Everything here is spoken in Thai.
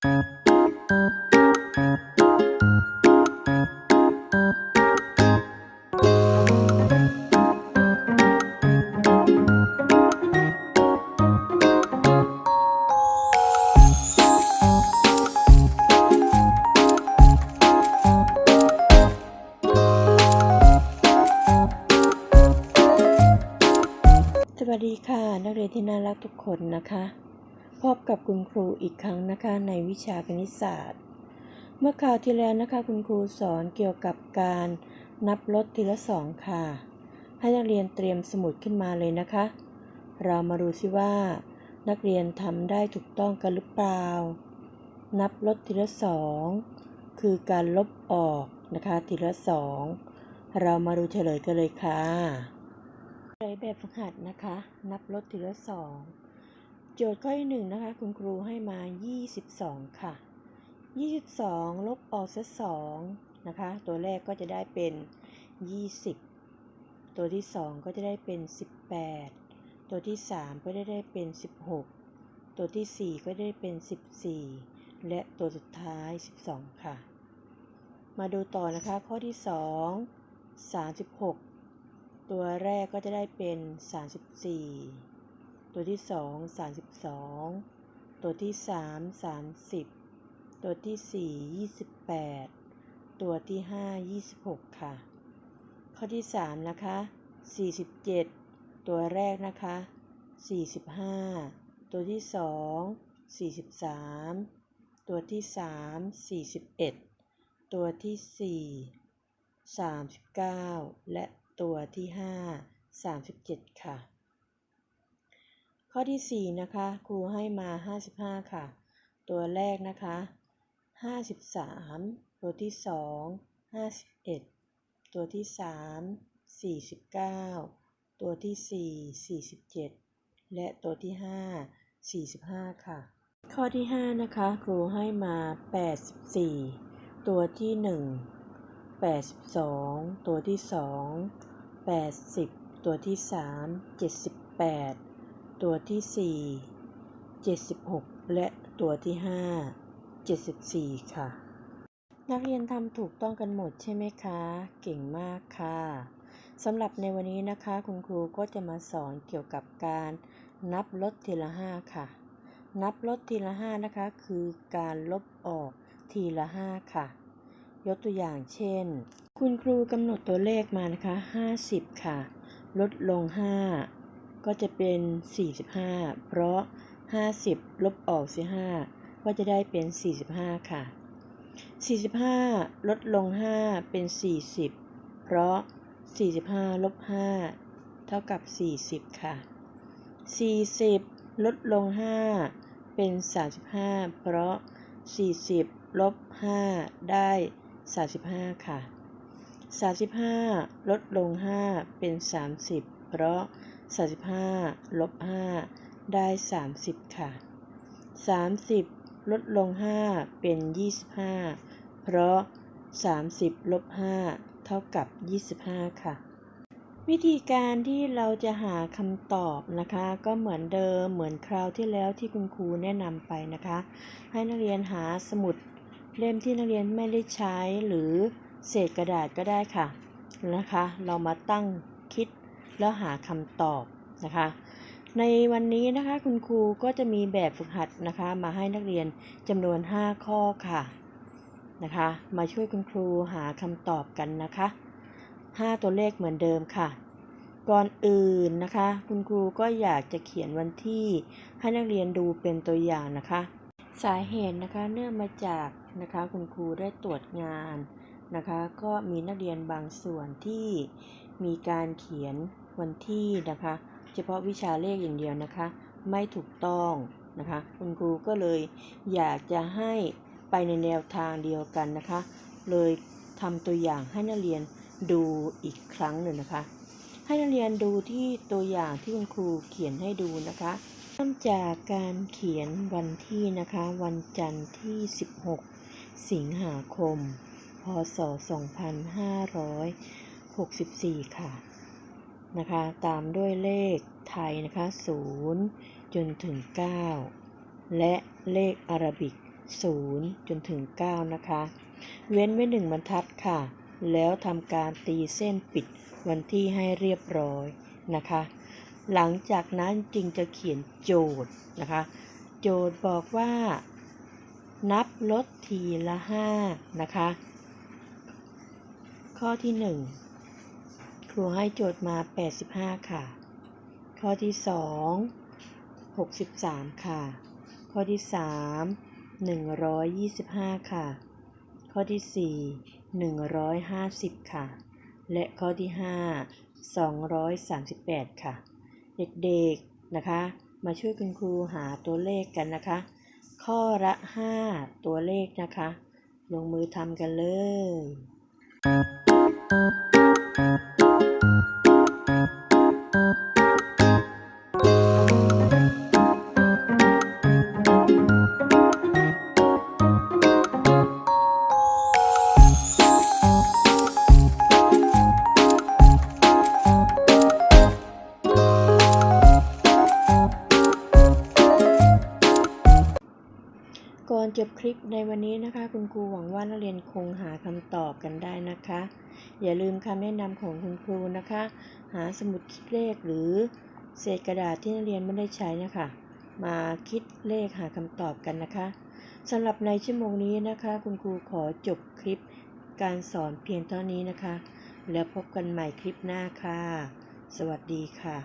สวัสดีค่ะ นักเรียนที่น่ารักทุกคนนะคะ พบกับคุณครูอีกครั้งนะคะในวิชาคณิตศาสตร์ เมื่อคราวที่แล้วนะคะคุณครูสอนเกี่ยวกับการนับลดทีละสองค่ะ ให้นักเรียนเตรียมสมุดขึ้นมาเลยนะคะ เรามาดูซิว่า นักเรียนทำได้ถูกต้องกันหรือเปล่า นับลดทีละสองคือการลบออกนะคะทีละสองเรามาดูเฉลยกันเลยค่ะใช้แบบฝึกหัดนะคะ นับลดทีละสอง จทย์ข้อที่หนึ่งนะคะ คุณครูให้มา 22 ค่ะ 22 ลบออกซะ2นะคะ ตัวแรกก็จะได้เป็น 20 ตัวที่ 2 ก็จะได้เป็น 18 ตัวที่ 3 ก็ได้ได้เป็น 16 ตัวทีสี่ 4 ก็ได้เป็น 14 และตัวสุดท้าย 12 ค่ะ มาดูต่อนะคะ ข้อที่ 2 36 ตัวแรกก็จะได้เป็น 34 ตัวที่2 32ตัวที่3 30ตัวที่4 28ตัวที่5 26ค่ะ ข้อที่3นะคะ47ตัวแรกนะคะ45ตัวที่2 43ตัวที่3 41ตัวที่4 39และตัวที่5 37ค่ะ ข้อที่ 4 นะคะ ครูให้มา 55 ค่ะ ตัวแรกนะคะ 53 ตัวที่ 2 51 ตัวที่ 3 49 ตัวที่ 4 47 และตัวที่ 5 45 ค่ะ ข้อที่ 5 นะคะ ครูให้มา 84 ตัวที่ 1 82 ตัวที่ 2 80 ตัวที่ 3 78 ตัวที่ 4 76 และตัวที่ 5 74 ค่ะ นักเรียนทำถูกต้องกันหมดใช่ไหมคะ เก่งมากค่ะสำหรับในวันนี้นะคะ คุณครูก็จะมาสอนเกี่ยวกับการนับลดทีละ 5 ค่ะ นับลดทีละ 5 นะคะ คือการลบออกทีละ 5 ค่ะ ยกตัวอย่างเช่น คุณครูกำหนดตัวเลขมานะคะ 50 ค่ะ ลดลง 5 ก็จะเป็น 45 เพราะ 50 ลบออกเสีย5ก็จะได้เป็น 45 ค่ะ 45 ลดลง 5 เป็น 40 เพราะ 45 ลบ 5 เท่ากับ 40 ค่ะ 40 ลดลง 5 เป็น 35 เพราะ 40 ลบ 5 ได้ 35 ค่ะ 35 ลดลง 5 เป็น 30 เพราะ 35ลบ5ได้ 30 ค่ะ 30 ลดลง 5 เป็น 25 เพราะ 30ลบ5เท่ากับ 25 ค่ะ วิธีการที่เราจะหาคำตอบนะคะ ก็เหมือนเดิมเหมือนคราวที่แล้วที่คุณครูแนะนำไปนะคะ ให้นักเรียนหาสมุดเล่มที่นักเรียนไม่ได้ใช้หรือเศษกระดาษก็ได้ค่ะนะคะ เรามาตั้งคิด แล้วหาคำตอบนะคะ ในวันนี้นะคะคุณครูก็จะมีแบบฝึกหัดนะคะ มาให้นักเรียนจำนวน 5 ข้อค่ะนะคะ มาช่วยคุณครูหาคำตอบกันนะคะ 5 ตัวเลขเหมือนเดิมค่ะ ก่อนอื่นนะคะ คุณครูก็อยากจะเขียนวันที่ให้นักเรียนดูเป็นตัวอย่างนะคะ สาเหตุนะคะเนื่องมาจากนะคะคุณครูได้ตรวจงานนะคะ ก็มีนักเรียนบางส่วนที่มีการเขียน วันที่นะคะ เฉพาะวิชาเลขอย่างเดียวนะคะ ไม่ถูกต้องนะคะ คุณครูก็เลยอยากจะให้ไปในแนวทางเดียวกันนะคะ เลยทำตัวอย่างให้นักเรียนดูอีกครั้งหนึ่งนะคะ ให้นักเรียนดูที่ตัวอย่างที่คุณครูเขียนให้ดูนะคะเริ่มจากการเขียนวันที่นะคะ วันจันทร์ที่ 16 สิงหาคม พศ 2564 ค่ะ นะคะ ตามด้วยเลขไทยนะคะ0จนถึง 9 และเลขอารบิก0จนถึง 9 นะคะ เว้นไว้หนึ่งบรรทัดค่ะ แล้วทำการตีเส้นปิดวันที่ให้เรียบร้อยนะคะ หลังจากนั้นจึงจะเขียนโจทย์นะคะ โจทย์บอกว่า นับลดทีละ 5 นะคะ ข้อที่ 1 ครูให้โจทย์มา 85 ค่ะ ข้อที่ 2 63 ค่ะ ข้อที่ 3 125 ค่ะ ข้อที่ 4 150 ค่ะ และข้อที่ 5 238 ค่ะ เด็กๆ นะคะ มาช่วยคุณครูหาตัวเลขกันนะคะ ข้อละ 5 ตัวเลขนะคะ ลงมือทำกันเลย ก่อนจบคลิปในวันนี้นะคะ คุณครูหวังว่านักเรียนคงหาคำตอบกันได้นะคะ อย่าลืมคำแนะนำของคุณครูนะคะ หาสมุดคิดเลขหรือเศษกระดาษที่นักเรียนไม่ได้ใช้นะคะ มาคิดเลขหาคำตอบกันนะคะสำหรับในชั่วโมงนี้นะคะ คุณครูขอจบคลิปการสอนเพียงเท่านี้นะคะ แล้วพบกันใหม่คลิปหน้าค่ะ สวัสดีค่ะ